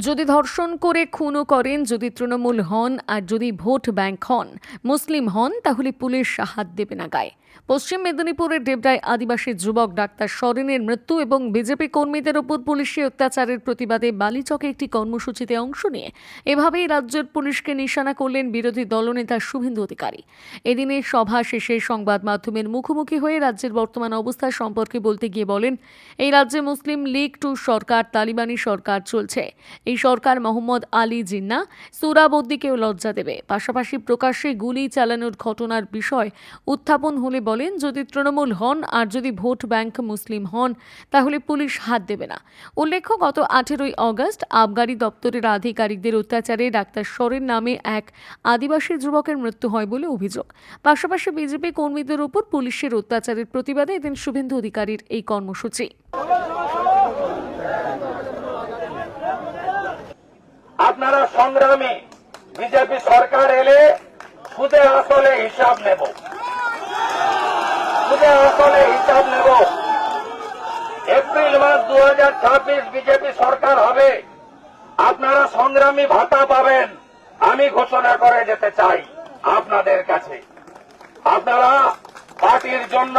যদি ধর্ষণ করে খুনও করেন, যদি তৃণমূল হন আর যদি ভোট ব্যাংক হন, মুসলিম হন, তাহলে পুলিশ হাত দেবে না গায়ে। পশ্চিম মেদিনীপুরের ডেবডায় আদিবাসী যুবক ডাক্তার সরেনের মৃত্যু এবং বিজেপি কর্মীদের ওপর পুলিশি অত্যাচারের প্রতিবাদে বালিচকে একটি কর্মসূচিতে অংশ নিয়ে এভাবেই রাজ্যের পুলিশকে নিশানা করলেন বিরোধী দলনেতা শুভেন্দু অধিকারী। এদিনে সভা শেষে সংবাদ মাধ্যমের মুখোমুখি হয়ে রাজ্যের বর্তমান অবস্থা সম্পর্কে বলতে গিয়ে বলেন, এই রাজ্যে মুসলিম লীগ, টু সরকার, তালিবানি সরকার চলছে। এই সরকার মোহাম্মদ আলী জিন্না সুরাবদ্দিকেও লজ্জা দেবে। পাশাপাশি প্রকাশ্যে গুলি চালানোর ঘটনার বিষয় উত্থাপন হলে বলেন, যদি তৃণমূল হন আর যদি ভোট ব্যাংক মুসলিম হন, তাহলে পুলিশ হাত দেবে না। উল্লেখ্য, গত আঠেরোই অগস্ট আবগারি দপ্তরের আধিকারিকদের অত্যাচারে ডাক্তার সরেন নামে এক আদিবাসী যুবকের মৃত্যু হয় বলে অভিযোগ। পাশাপাশি বিজেপি কর্মীদের উপর পুলিশের অত্যাচারের প্রতিবাদে এদিন শুভেন্দু অধিকারীর এই কর্মসূচি। আপনারা সংগ্রামী বিজেপি সরকার এলে সুদে আসলে হিসাব নেব। সুদে আসলে হিসাব নেব। এপ্রিল মাস দু হাজার ছাব্বিশ বিজেপি সরকার হবে। আপনারা সংগ্রামী ভাতা পাবেন। আমি ঘোষণা করে যেতে চাই আপনাদের কাছে। আপনারা পার্টির জন্য,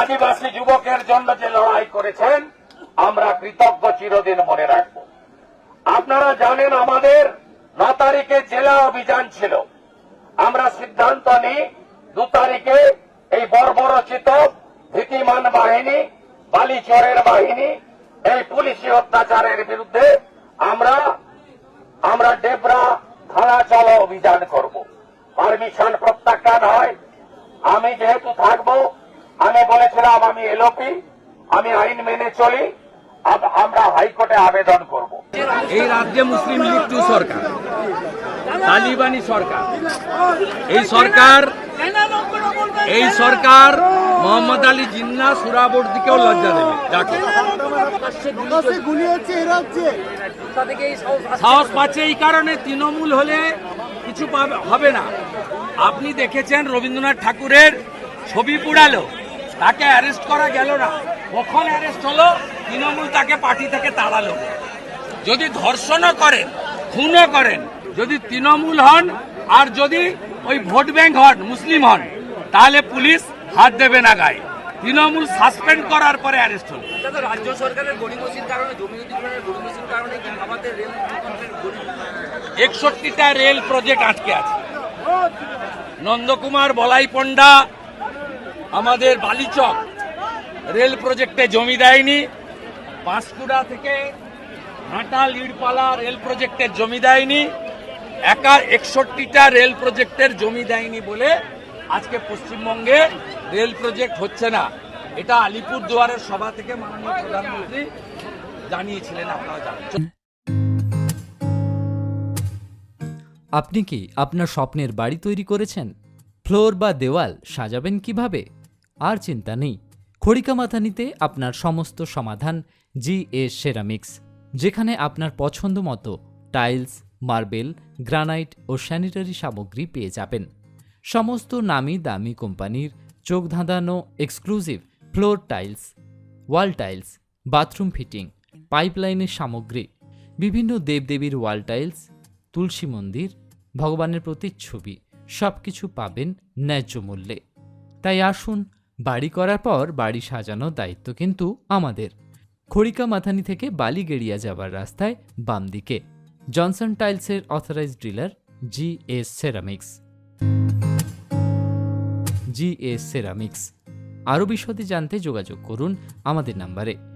আদিবাসী যুবকের জন্য যে লড়াই করেছেন, আমরা কৃতজ্ঞ চিরদিন মনে রাখব। আপনারা জানেন আমাদের ন তারিখে জেলা অভিযান ছিল। আমরা সিদ্ধান্ত নিই দু তারিখে এই বর্বরচিত ভীতিমান বাহিনী, বালিচরের বাহিনী, এই পুলিশি অত্যাচারের বিরুদ্ধে আমরা আমরা ডেবরা থানা চলো অভিযান করব। পারমিশন প্রত্যাখ্যান হয়। আমি যেহেতু থাকব, আমি বলেছিলাম আমি এলোপি আমি আইন মেনে চলি আমরা হাইকোর্টে আবেদন করব। এই রাজ্যে মুসলিম লীগ টু সরকার, তালিবানি সরকার। এই সরকার এই সরকার মোহাম্মদ আলী জিন্না সুরাবর্দিকেও লজ্জা দেবে। সাহস পাচ্ছে এই কারণে তৃণমূল হলে কিছু হবে না। আপনি দেখেছেন রবীন্দ্রনাথ ঠাকুরের ছবি পুড়ালো। তাকে অ্যারেস্ট করা গেল না। কখন অ্যারেস্ট হলো? তৃণমূল তাকে পার্টি থেকে তাড়ালো। যদি ধর্ষণও করেন খুনও করেন যদি তৃণমূল হন আর যদি ওই ভোট ব্যাংক হন মুসলিম হন তাহলে পুলিশ হাত দেবে না গায়ে। তৃণমূল সাসপেন্ড করার পরে অ্যারেস্ট হলো তো রাজ্য সরকারের গরিমসির কারণে জমি অধিগ্রহণের কারণে আমাদের রেল একষট্টিটা রেল প্রজেক্ট আটকে আছে। নন্দকুমার বলাই পণ্ডা আমাদের বালিচক রেল প্রজেক্টে জমি দেয়নি। পাঁশকুড়া থেকে ঘাটাল ইড়পালা রেল প্রজেক্টের জমি দেয়নি। একা একষট্টিটা রেল প্রজেক্টের জমি দেয়নি বলে আজকে পশ্চিমবঙ্গে রেল প্রজেক্ট হচ্ছে না। এটা আলিপুর দুয়ারের সভা থেকে মাননীয় প্রধানমন্ত্রী জানিয়েছিলেন, আপনারা জানেন। আপনি কি আপনার স্বপ্নের বাড়ি তৈরি করেছেন? ফ্লোর বা দেওয়াল সাজাবেন কীভাবে? আর চিন্তা নেই। খড়িকা মাথানিতে আপনার সমস্ত সমাধান জি এ সেরামিক্স, যেখানে আপনার পছন্দ মতো টাইলস, মার্বেল, গ্রানাইট ও স্যানিটারি সামগ্রী পেয়ে যাবেন। সমস্ত নামি দামি কোম্পানির চোখ ধাঁধানো exclusive floor tiles wall tiles bathroom fitting পাইপলাইনের সামগ্রী, বিভিন্ন দেবদেবীর ওয়াল টাইলস তুলসী মন্দির, ভগবানের প্রতিচ্ছবি সব কিছু পাবেন ন্যায্য মূল্যে। তাই আসুন, বাড়ি করার পর বাড়ি সাজানোর দায়িত্ব কিন্তু আমাদের। খড়িকা মাথানি থেকে বালিগেড়িয়া যাবার রাস্তায় বাম দিকে জনসন টাইলসের authorised dealer G S ceramics G S ceramics আরও বিশদে জানতে যোগাযোগ করুন আমাদের নাম্বারে।